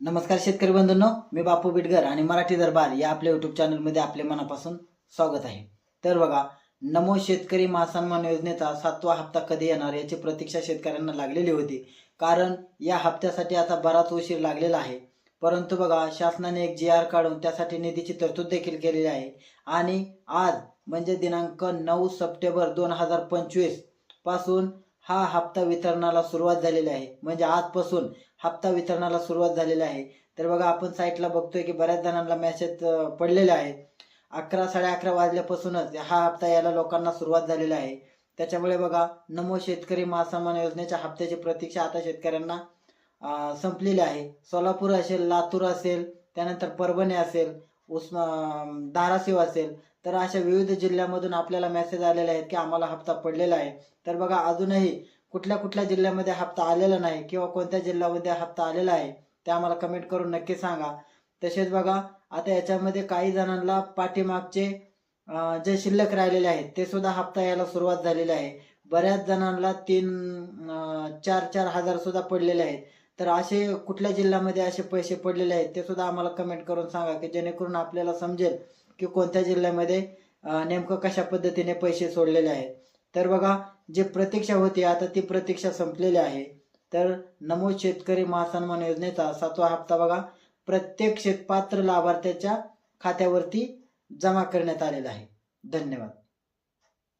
नमस्कार शेतकरी बंधूंनो मी बापू बिटगर आणि मराठी दरबार या आपल्या युट्यूब चॅनलमध्ये आपले मनापासून स्वागत आहे. तर बघा नमो शेतकरी महासन्मान योजनेचा सातवा हप्ता कधी येणार याची प्रतीक्षा शेतकऱ्यांना लागलेली होती. कारण या हप्त्यासाठी आता बराच उशीर लागलेला आहे. परंतु बघा शासनाने एक जी आर काढून त्यासाठी निधीची तरतूद देखील केलेली आहे. आणि आज म्हणजे दिनांक नऊ सप्टेंबर दोन हजार पंचवीसपासून हा हप्ता वितरणाला सुरुवात झालेली आहे. म्हणजे आजपासून हप्ता वितरणाला सुरुवात झालेली आहे. तर बघा आपण साईटला बघतोय की बऱ्याच जणांना मेसेज पडलेले आहे. अकरा साडे अकरा वाजल्यापासूनच हा हप्ता यायला लोकांना सुरुवात झालेली आहे. त्याच्यामुळे बघा नमो शेतकरी महासन्मान योजनेच्या हप्त्याची प्रतीक्षा आता शेतकऱ्यांना संपलेली आहे. सोलापूर असेल लातूर असेल त्यानंतर परभणी असेल उस्मा धाराशिव असेल तर अशा विविध जिल्ह्यामधून आपल्याला मेसेज आलेले आहेत की आम्हाला हप्ता पडलेला आहे. तर बघा अजूनही कुठल्या कुठल्या जिल्ह्यामध्ये हप्ता आलेला नाही किंवा कोणत्या जिल्ह्यामध्ये हप्ता आलेला आहे ते आम्हाला कमेंट करून नक्की सांगा. तसेच बघा आता याच्यामध्ये काही जणांना पाठीमागचे जे शिल्लक राहिलेले आहेत ते सुद्धा हप्ता यायला सुरुवात झालेली आहे. बऱ्याच जणांना तीन चार चार हजार सुद्धा पडलेले आहेत. तर असे कुठल्या जिल्ह्यामध्ये असे पैसे पडलेले आहेत ते सुद्धा आम्हाला कमेंट करून सांगा की जेणेकरून आपल्याला समजेल की कोणत्या जिल्ह्यामध्ये नेमकं कशा पद्धतीने पैसे सोडलेले आहेत. तर बघा जे प्रतीक्षा होती आता ती प्रतीक्षा संपलेली आहे. तर नमो शेतकरी महासन्मान योजनेचा सातवा हप्ता बघा प्रत्येक शेतपात्र लाभार्थ्याच्या खात्यावरती जमा करण्यात आलेला आहे. धन्यवाद.